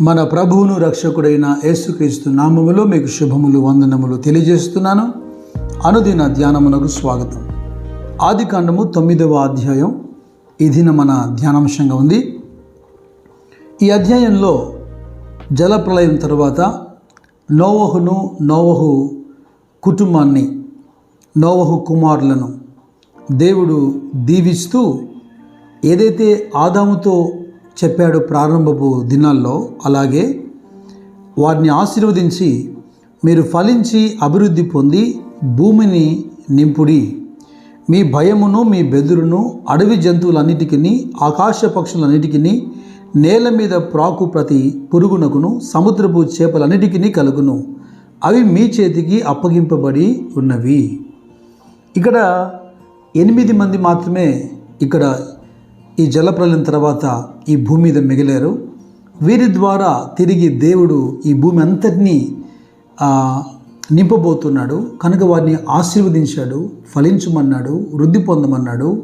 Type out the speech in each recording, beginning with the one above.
మన ప్రభువును రక్షకుడైన యేసుక్రీస్తు నామములో మీకు శుభములు వందనములు తెలియజేస్తున్నాను. అనుదిన ధ్యానమునకు స్వాగతం. ఆది కాండము తొమ్మిదవ అధ్యాయం. ఇదిన మన ధ్యానాంశంగా ఉంది. ఈ అధ్యాయంలో జలప్రలయం తరువాత నోవహును నోవహు కుటుంబాన్ని నోవహు కుమారులను దేవుడు దీవిస్తూ ఏదైతే ఆదాముతో చెప్పాడు ప్రారంభపు దినాల్లో. అలాగే వారిని ఆశీర్వదించి మీరు ఫలించి అభివృద్ధి పొంది భూమిని నింపుడి. మీ భయమును మీ బెదురును అడవి జంతువులన్నిటికీ ఆకాశ పక్షులన్నిటికీ నేల మీద ప్రాకు ప్రతి పురుగునకును సముద్రపు చేపలన్నిటికీ కలుగును. అవి మీ చేతికి అప్పగింపబడి ఉన్నవి. ఇక్కడ ఎనిమిది మంది మాత్రమే ఇక్కడ ఈ జలప్రలయం తర్వాత ఈ భూమి మీద మిగిలారు. వీరి ద్వారా తిరిగి దేవుడు ఈ భూమి అంతటినీ నింపబోతున్నాడు. కనుక వారిని ఆశీర్వదించాడు ఫలించమన్నాడు వృద్ధి పొందమన్నాడు.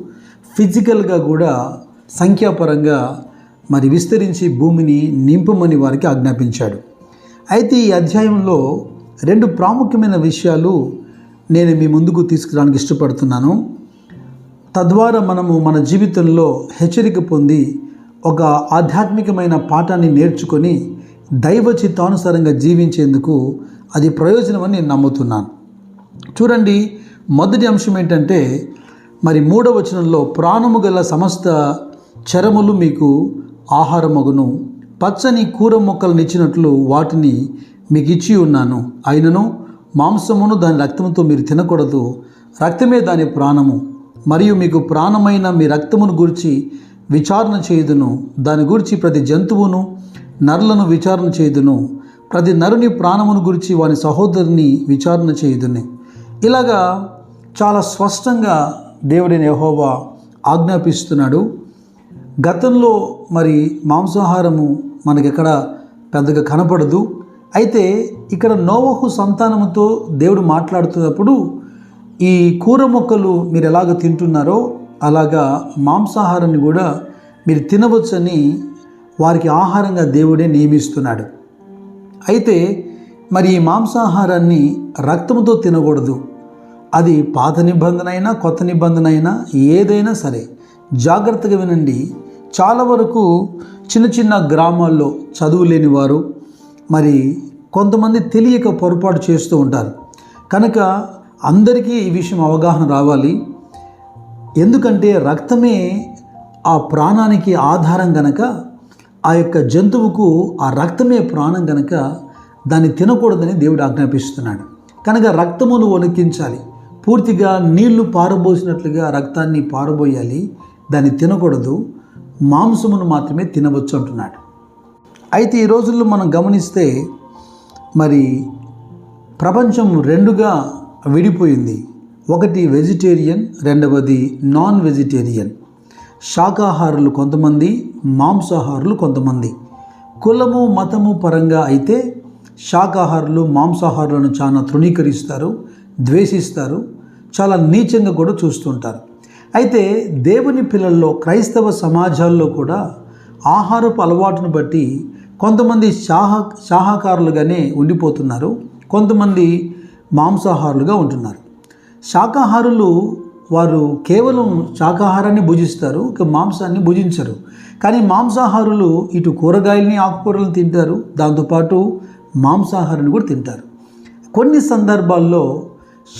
ఫిజికల్గా కూడా సంఖ్యాపరంగా మరి విస్తరించి భూమిని నింపమని వారికి ఆజ్ఞాపించాడు. అయితే ఈ అధ్యాయంలో రెండు ప్రాముఖ్యమైన విషయాలు నేను మీ ముందుకు తీసుకురావడానికి ఇష్టపడుతున్నాను. తద్వారా మనము మన జీవితంలో హెచ్చరిక పొంది ఒక ఆధ్యాత్మికమైన పాఠాన్ని నేర్చుకొని దైవ చిత్తానుసారంగా జీవించేందుకు అది ప్రయోజనమని నేను నమ్ముతున్నాను. చూడండి మొదటి అంశం ఏంటంటే మరి మూడవ వచనంలో ప్రాణము గల సమస్త చరములు మీకు ఆహారమగును. పచ్చని కూర మొక్కలను ఇచ్చినట్లు వాటిని మీకు ఇచ్చి ఉన్నాను. అయినను మాంసమును దాని రక్తముతో మీరు తినకూడదు. రక్తమే దాని ప్రాణము. మరియు మీకు ప్రాణమైన మీ రక్తమును గురించి విచారణ చేయుదును. దాని గురించి ప్రతి జంతువును నరులను విచారణ చేయుదును. ప్రతి నరుని ప్రాణమును గురించి వాని సహోదరుని విచారణ చేయుదుని. ఇలాగా చాలా స్పష్టంగా దేవుడిని యహోవా ఆజ్ఞాపిస్తున్నాడు. గతంలో మరి మాంసాహారము మనకెక్కడ పెద్దగా కనపడదు. అయితే ఇక్కడ నోవహు సంతానముతో దేవుడు మాట్లాడుతున్నప్పుడు ఈ కూర మొక్కలు మీరు ఎలాగ తింటున్నారో అలాగా మాంసాహారాన్ని కూడా మీరు తినవచ్చని వారికి ఆహారంగా దేవుడే నియమిస్తున్నాడు. అయితే మరి ఈ మాంసాహారాన్ని రక్తంతో తినకూడదు. అది పాత నిబంధన అయినా కొత్త నిబంధన అయినా ఏదైనా సరే జాగ్రత్తగా వినండి. చాలా వరకు చిన్న చిన్న గ్రామాల్లో చదువు లేని వారు మరి కొంతమంది తెలియక పొరపాటు చేస్తూ ఉంటారు. కనుక అందరికీ ఈ విషయం అవగాహన రావాలి. ఎందుకంటే రక్తమే ఆ ప్రాణానికి ఆధారం గనక ఆ యొక్క జంతువుకు ఆ రక్తమే ప్రాణం గనక దాన్ని తినకూడదని దేవుడు ఆజ్ఞాపిస్తున్నాడు. కనుక రక్తమును వణికించాలి. పూర్తిగా నీళ్ళు పారబోసినట్లుగా రక్తాన్ని పారబోయాలి. దాన్ని తినకూడదు. మాంసమును మాత్రమే తినవచ్చు అంటున్నాడు. అయితే ఈ రోజుల్లో మనం గమనిస్తే మరి ప్రపంచం రెండుగా విడిపోయింది. ఒకటి వెజిటేరియన్ రెండవది నాన్ వెజిటేరియన్ శాకాహారులు కొంతమంది మాంసాహారులు కొంతమంది. కులము మతము పరంగా అయితే శాకాహారులు మాంసాహారులను చాలా తృణీకరిస్తారు ద్వేషిస్తారు చాలా నీచంగా కూడా చూస్తుంటారు. అయితే దేవుని పిల్లల్లో క్రైస్తవ సమాజాల్లో కూడా ఆహారపు అలవాటును బట్టి కొంతమంది శాహ శాహాకారులుగానే ఉండిపోతున్నారు. కొంతమంది మాంసాహారులుగా ఉంటున్నారు. శాకాహారులు వారు కేవలం శాకాహారాన్ని భుజిస్తారు ఇక మాంసాన్ని భుజించరు. కానీ మాంసాహారులు ఇటు కూరగాయలని ఆకుకూరలను తింటారు దాంతోపాటు మాంసాహారాన్ని కూడా తింటారు. కొన్ని సందర్భాల్లో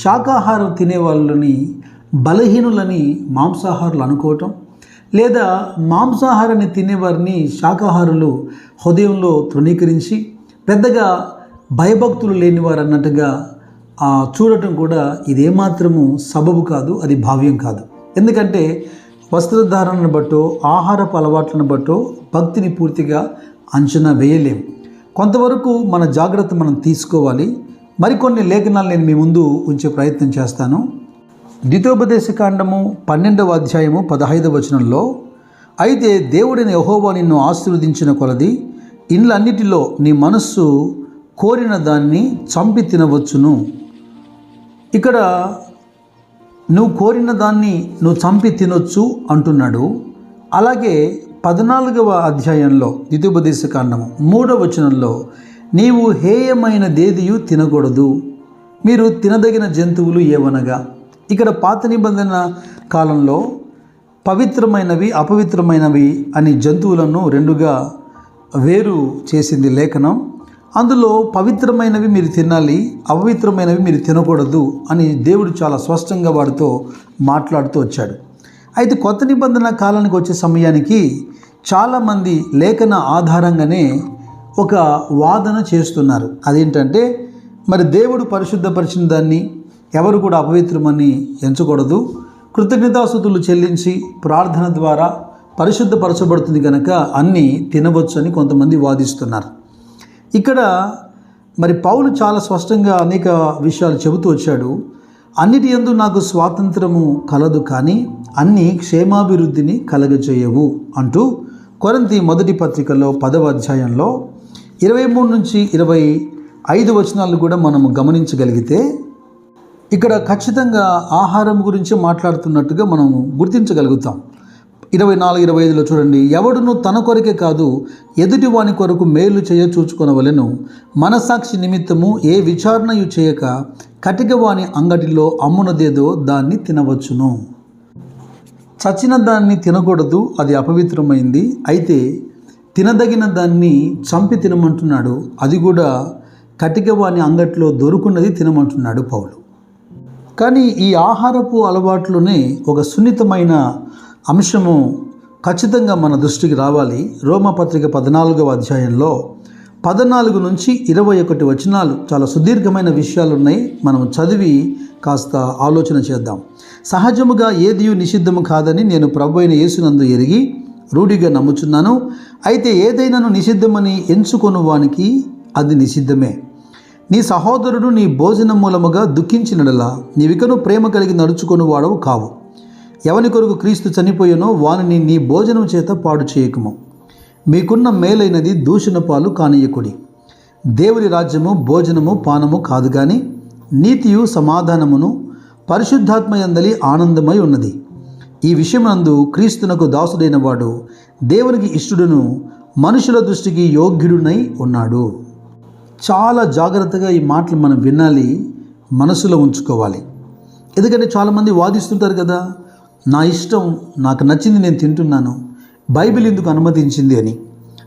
శాకాహారం తినే వాళ్ళని బలహీనులని మాంసాహారులు అనుకోవటం లేదా మాంసాహారాన్ని తినేవారిని శాకాహారులు హృదయంలో తృణీకరించి పెద్దగా భయభక్తులు లేనివారు అన్నట్టుగా చూడటం కూడా ఇదేమాత్రము సబబు కాదు అది భావ్యం కాదు. ఎందుకంటే వస్త్రధారణను బట్టో ఆహారపు అలవాట్లను బట్టో భక్తిని పూర్తిగా అంచనా వేయలేం కొంతవరకు మన జాగ్రత్త మనం తీసుకోవాలి. మరికొన్ని లేఖనాలు నేను మీ ముందు ఉంచే ప్రయత్నం చేస్తాను. ద్వితోపదేశకాండము పన్నెండవ అధ్యాయము పదహైదవ వచనంలో అయితే దేవుడిని యహోవా నిన్ను ఆశీర్వదించిన కొలది ఇండ్లన్నిటిలో నీ మనస్సు కోరిన దాన్ని చంపి తినవచ్చును. ఇక్కడ నువ్వు కోరిన దాన్ని నువ్వు చంపి తినొచ్చు అంటున్నాడు. అలాగే పద్నాలుగవ అధ్యాయంలో ద్వితీయోపదేశ కాండము మూడవ వచనంలో నీవు హేయమైన దేదియు తినకూడదు. మీరు తినదగిన జంతువులు ఏవనగా? ఇక్కడ పాత నిబంధన కాలంలో పవిత్రమైనవి అపవిత్రమైనవి అని జంతువులను రెండుగా వేరు చేసింది లేఖనం. అందులో పవిత్రమైనవి మీరు తినాలి అపవిత్రమైనవి మీరు తినకూడదు అని దేవుడు చాలా స్పష్టంగా వాడితో మాట్లాడుతూ వచ్చాడు. అయితే కొత్త నిబంధన కాలానికి వచ్చే సమయానికి చాలామంది లేఖన ఆధారంగానే ఒక వాదన చేస్తున్నారు. అదేంటంటే మరి దేవుడు పరిశుద్ధపరిచిన దాన్ని ఎవరు కూడా అపవిత్రమని ఎంచకూడదు. కృతజ్ఞతాస్థుతులు చెల్లించి ప్రార్థన ద్వారా పరిశుద్ధపరచబడుతుంది కనుక అన్నీ తినవచ్చు అని కొంతమంది వాదిస్తున్నారు. ఇక్కడ మరి పౌలు చాలా స్పష్టంగా అనేక విషయాలు చెబుతూ వచ్చాడు. అన్నిటి ఎందు నాకు స్వాతంత్రము కలదు కానీ అన్నీ క్షేమాభివృద్ధిని కలగజేయవు అంటూ కొరంతి మొదటి పత్రికలో పదవ అధ్యాయంలో ఇరవై మూడు నుంచి ఇరవై ఐదు వచనాలు కూడా మనము గమనించగలిగితే ఇక్కడ ఖచ్చితంగా ఆహారం గురించి మాట్లాడుతున్నట్టుగా మనం గుర్తించగలుగుతాం. ఇరవై నాలుగు ఇరవై ఐదులో చూడండి. ఎవడును తన కొరకే కాదు ఎదుటి వాని కొరకు మేలు చేయ చూచుకొనవలెను. మనసాక్షి నిమిత్తము ఏ విచారణయు చేయక కటిక వాని అంగటిలో అమ్మునదేదో దాన్ని తినవచ్చును. చచ్చిన దాన్ని తినకూడదు అది అపవిత్రమైంది. అయితే తినదగిన దాన్ని చంపి తినమంటున్నాడు అది కూడా కటిక వాని అంగట్లో దొరుకున్నది తినమంటున్నాడు పౌలు. కానీ ఈ ఆహారపు అలవాట్లోనే ఒక సున్నితమైన అంశము ఖచ్చితంగా మన దృష్టికి రావాలి. రోమపత్రిక పద్నాలుగవ అధ్యాయంలో పద్నాలుగు నుంచి ఇరవై ఒకటి వచనాలు చాలా సుదీర్ఘమైన విషయాలు ఉన్నాయి మనం చదివి కాస్త ఆలోచన చేద్దాం. సహజముగా ఏదియు నిషిద్ధము కాదని నేను ప్రభు అయిన యేసునందు ఎరిగి రూఢిగా నమ్ముచున్నాను. అయితే ఏదైనాను నిషిద్ధమని ఎంచుకొను వానికి అది నిషిద్ధమే. నీ సహోదరుడు నీ భోజనం మూలముగా దుఃఖించినడలా నీవికను ప్రేమ కలిగి నడుచుకొని వాడవు కావు. ఎవని కొరకు క్రీస్తు చనిపోయానో వానిని నీ భోజనం చేత పాడు చేయకము. మీకున్న మేలైనది దూషణ పాలు కానీయకుడి. దేవుని రాజ్యము భోజనము పానము కాదు కానీ నీతియు సమాధానమును పరిశుద్ధాత్మయందలి ఆనందమై ఉన్నది. ఈ విషయమందు క్రీస్తునకు దాసుడైన వాడు దేవునికి ఇష్టడును మనుషుల దృష్టికి యోగ్యుడునై ఉన్నాడు. చాలా జాగ్రత్తగా ఈ మాటలు మనం వినాలి మనసులో ఉంచుకోవాలి. ఎందుకంటే చాలామంది వాదిస్తుంటారు కదా నా ఇష్టం నాకు నచ్చింది నేను తింటున్నాను. బైబిల్ ఎందుకు అనుమతించింది అని.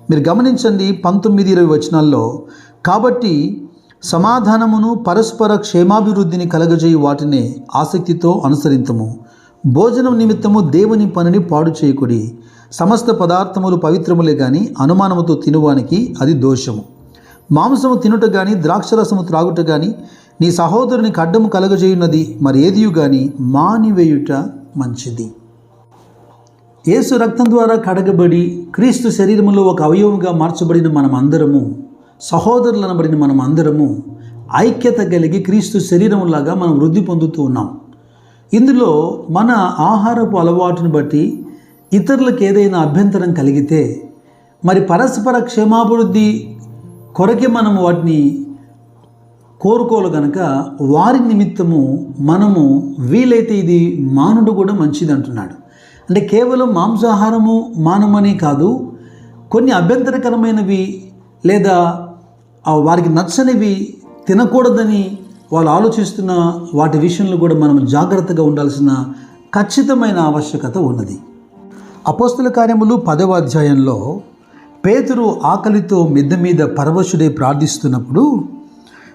మీరు గమనించండి పంతొమ్మిది ఇరవై వచనాల్లో కాబట్టి సమాధానమును పరస్పర క్షేమాభివృద్ధిని కలగజేయు వాటిని ఆసక్తితో అనుసరింతము. భోజనం నిమిత్తము దేవుని పనిని పాడు చేయకుడి. సమస్త పదార్థములు పవిత్రములే కానీ అనుమానముతో తినువానికి అది దోషము. మాంసము తినుట కానీ ద్రాక్షరసము త్రాగుట కానీ నీ సహోదరునికి అడ్డము కలగజేయున్నది మరి ఏదియు కానీ మానివేయుట మంచిది. యేసు రక్తం ద్వారా కడగబడి క్రీస్తు శరీరంలో ఒక అవయవంగా మార్చబడిన మనం అందరము సహోదరులనబడిన మనం అందరము ఐక్యత కలిగి క్రీస్తు శరీరంలాగా మనం వృద్ధి పొందుతూ ఉన్నాం. ఇందులో మన ఆహారపు అలవాటును బట్టి ఇతరులకు ఏదైనా అభ్యంతరం కలిగితే మరి పరస్పర క్షేమాభివృద్ధి కొరకే మనం వాటిని కోరుకోలు గనక వారి నిమిత్తము మనము వీలైతే ఇది మానుడు కూడా మంచిది అంటున్నాడు. అంటే కేవలం మాంసాహారము మానమని కాదు కొన్ని అభ్యంతరకరమైనవి లేదా వారికి నచ్చనివి తినకూడదని వాళ్ళు ఆలోచిస్తున్న వాటి విషయంలో కూడా మనం జాగ్రత్తగా ఉండాల్సిన ఖచ్చితమైన ఆవశ్యకత ఉన్నది. అపోస్తుల కార్యములు పదవ అధ్యాయంలో పేతురు ఆకలితో మిద్ద మీద పరవశుడై ప్రార్థిస్తున్నప్పుడు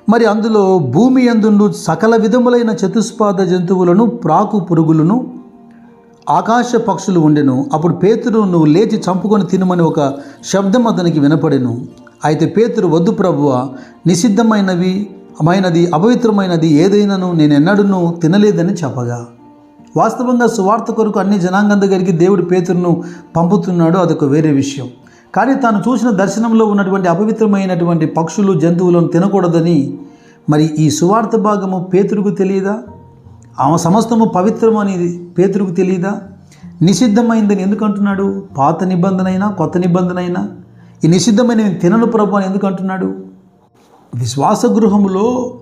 మరి అందులో భూమి అందుండు సకల విధములైన చతుస్పాద జంతువులను ప్రాకు పురుగులను ఆకాశ పక్షులు ఉండెను. అప్పుడు పేతురు నువ్వు లేచి చంపుకొని తినమని ఒక శబ్దం అతనికి వినపడెను. అయితే పేతురు వద్దు ప్రభువ నిషిద్ధమైనవి మైనది అపవిత్రమైనది ఏదైనాను నేను ఎన్నడూను తినలేదని చెప్పగా. వాస్తవంగా సువార్త కొరకు అన్ని జనాంగం దగ్గరికి దేవుడు పేతురును పంపుతున్నాడు. అదొక వేరే విషయం. కానీ తాను చూసిన దర్శనంలో ఉన్నటువంటి అపవిత్రమైనటువంటి పక్షులు జంతువులను తినకూడదని మరి ఈ సువార్త భాగము పేతురుకు తెలియదా? ఆమె సమస్తము పవిత్రం అనేది పేతురుకు తెలియదా? నిషిద్ధమైందని ఎందుకు అంటున్నాడు? పాత నిబంధన అయినా కొత్త నిబంధన అయినా ఈ నిషిద్ధమైన నేను తినను ప్రభు అని ఎందుకు అంటున్నాడు? విశ్వాస గృహములో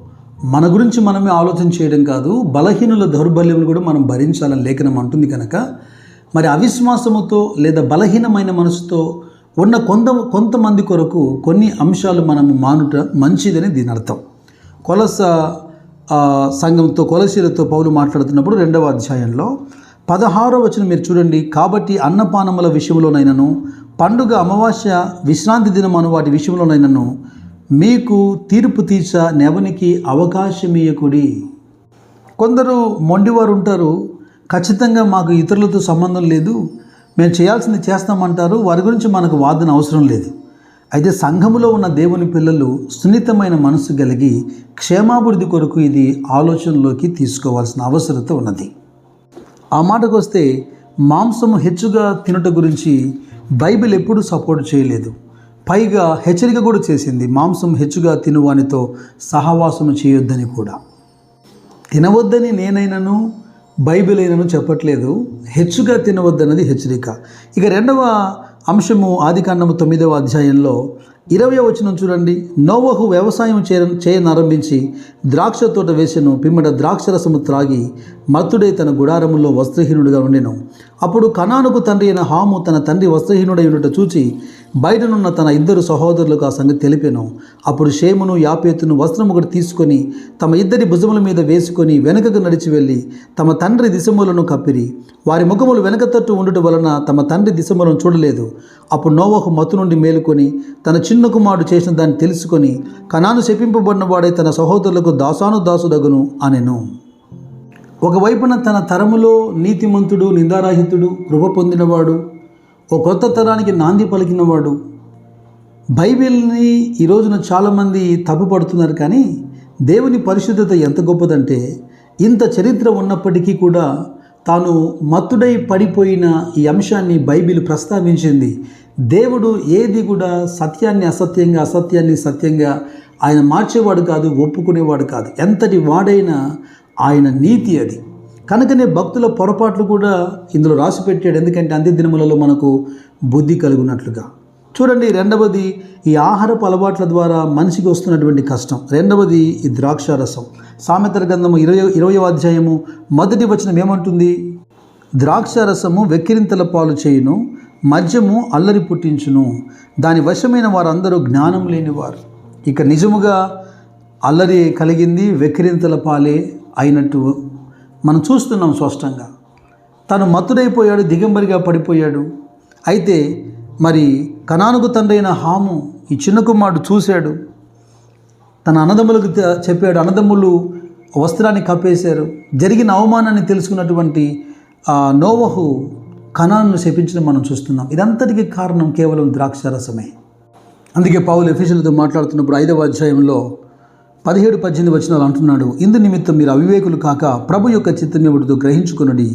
మన గురించి మనమే ఆలోచన చేయడం కాదు బలహీనుల దౌర్బల్యం కూడా మనం భరించాలని లేఖనం అంటుంది కనుక మరి అవిశ్వాసముతో లేదా బలహీనమైన మనసుతో ఉన్న కొంత కొంతమంది కొరకు కొన్ని అంశాలు మనము మానుట మంచిదని దీని అర్థం. కొలస సంఘంతో కొలసీలతో పౌలు మాట్లాడుతున్నప్పుడు రెండవ అధ్యాయంలో పదహారో వచనం మీరు చూడండి. కాబట్టి అన్నపానముల విషయంలోనైనను పండుగ అమావాస్య విశ్రాంతి దినం అను వాటి విషయంలోనైనను మీకు తీర్పు తీర్చ నెవనికి అవకాశం కొందరు మొండివారు ఉంటారు. ఖచ్చితంగా మాకు ఇతరులతో సంబంధం లేదు. మేము చేయాల్సింది చేస్తామంటారు వారి గురించి మనకు వాదన అవసరం లేదు. అయితే సంఘములో ఉన్న దేవుని పిల్లలు సున్నితమైన మనసు కలిగి క్షేమాభివృద్ధి కొరకు ఇది ఆలోచనలోకి తీసుకోవాల్సిన అవసరత ఉన్నది. ఆ మాటకు వస్తే మాంసము హెచ్చుగా తినట గురించి బైబిల్ ఎప్పుడూ సపోర్ట్ చేయలేదు. పైగా హెచ్చరిక కూడా చేసింది మాంసం హెచ్చుగా తినువానితో సహవాసము చేయొద్దని కూడా. తినవద్దని నేనైనను బైబిల్ అయినను చెప్పట్లేదు. హెచ్చుగా తినవద్దన్నది హెచ్చరిక. ఇక రెండవ అంశము ఆదికాండము తొమ్మిదవ అధ్యాయంలో ఇరవై వచనం చూడండి. నోవహు వ్యవసాయం చేయ చేయనారంభించి ద్రాక్ష తోట వేసెను. పిమ్మట ద్రాక్షరసము త్రాగి మత్తుడై తన గుడారములో వస్త్రహీనుడిగా ఉండెను. అప్పుడు కనానుకు తండ్రి అయిన హాము తన తండ్రి వస్త్రహీనుడై ఉండట చూచి బయటనున్న తన ఇద్దరు సహోదరులకు ఆ సంగతి తెలిపాను. అప్పుడు షేమును యాపేతును వస్త్రము ఒకటి తీసుకొని తమ ఇద్దరి భుజముల మీద వేసుకొని వెనుకకు నడిచి వెళ్ళి తమ తండ్రి దిశములను కప్పిరి. వారి ముఖములు వెనక తట్టు ఉండటం వలన తమ తండ్రి దిశములను చూడలేదు. అప్పుడు నోవహు మత్తు నుండి మేలుకొని తన చిన్న కుమారుడు చేసిన దాన్ని తెలుసుకొని కణాను శపింపబడిన వాడే తన సహోదరులకు దాసాను దాసుడగును అనెను. ఒకవైపున తన తరములో నీతిమంతుడు నిందారాహితుడు కృప పొందినవాడు ఒక కొత్త తరానికి నాంది పలికినవాడు. బైబిల్ని ఈ రోజున చాలామంది తప్పుపడుతున్నారు కానీ దేవుని పరిశుద్ధత ఎంత గొప్పదంటే ఇంత చరిత్ర ఉన్నప్పటికీ కూడా తాను మత్తుడై పడిపోయిన ఈ అంశాన్ని బైబిల్ ప్రస్తావించింది దేవుడు ఏది కూడా సత్యాన్ని అసత్యంగా అసత్యాన్ని సత్యంగా ఆయన మార్చేవాడు కాదు ఒప్పుకునేవాడు కాదు. ఎంతటి వాడైనా ఆయన నీతి అది. కనుకనే భక్తుల పొరపాట్లు కూడా ఇందులో రాసి పెట్టాడు. ఎందుకంటే అంత్య దినములలో మనకు బుద్ధి కలుగునట్లుగా. చూడండి రెండవది ఈ ఆహారపు అలవాట్ల ద్వారా మనిషికి వస్తున్నటువంటి కష్టం. రెండవది ఈ ద్రాక్షారసం. సామెతల గ్రంథము ఇరవై ఇరవై అధ్యాయము మొదటి వచనం ఏమంటుంది? ద్రాక్షారసము వెక్కిరింతల పాలు చేయును మద్యము అల్లరి పుట్టించును. దాని వశమైన వారందరూ జ్ఞానం లేనివారు ఇక నిజముగా అల్లరి కలిగింది వెక్కిరింతల పాలే అయినట్టు మనం చూస్తున్నాం స్పష్టంగా. తను మత్తుడైపోయాడు దిగంబరిగా పడిపోయాడు. అయితే మరి కనానుకు తండ్రైన హాము ఈ చిన్న కుమారుడు చూశాడు. తన అన్నదమ్ములకు చెప్పాడు అన్నదమ్ములు వస్త్రాన్ని కప్పేశారు. జరిగిన అవమానాన్ని తెలుసుకున్నటువంటి నోవహు కణాలను శపించడం మనం చూస్తున్నాం. ఇదంతటికి కారణం కేవలం ద్రాక్షారసమే అందుకే పౌలు ఎఫీషియల్తో మాట్లాడుతున్నప్పుడు ఐదవ అధ్యాయంలో పదిహేడు పద్దెనిమిది వచనాలు అంటున్నాడు ఇందు నిమిత్తం మీరు అవివేకులు కాక ప్రభు యొక్క చిత్తమేవుడితో గ్రహించుకునడి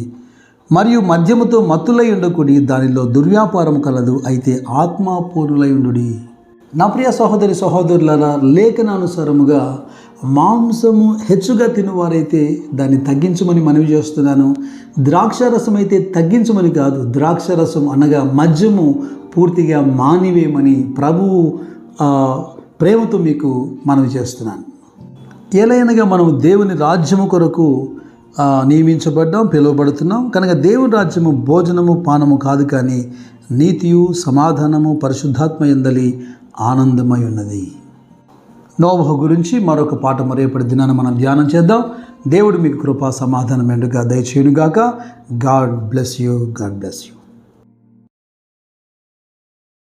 మరియు మద్యముతో మత్తులై ఉండకుడి దానిలో దుర్వ్యాపారం కలదు అయితే ఆత్మాపూర్ణులై ఉండుడి. నా ప్రియ సహోదరి సహోదరులారా లేఖనానుసారముగా మాంసము హెచ్చుగా తినేవారైతే దాన్ని తగ్గించమని మనవి చేస్తున్నాను. ద్రాక్షారసం అయితే తగ్గించమని కాదు ద్రాక్షారసం అనగా మద్యము పూర్తిగా మానివేయమని ప్రభువు ప్రేమతో మీకు మనవి చేస్తున్నాను. ఏలైనగా మనం దేవుని రాజ్యము కొరకు నియమించబడ్డాం పిలువబడుతున్నాం. కనుక దేవుని రాజ్యము భోజనము పానము కాదు కానీ నీతియు సమాధానము పరిశుద్ధాత్మ ఎందలి ఆనందమై ఉన్నది. నోవహు గురించి మరొక పాట రేపటి దినాన మనం ధ్యానం చేద్దాం. దేవుడు మీకు కృపా సమాధానం ఎండుగా దయచేయునుగాక. God bless you. God bless you.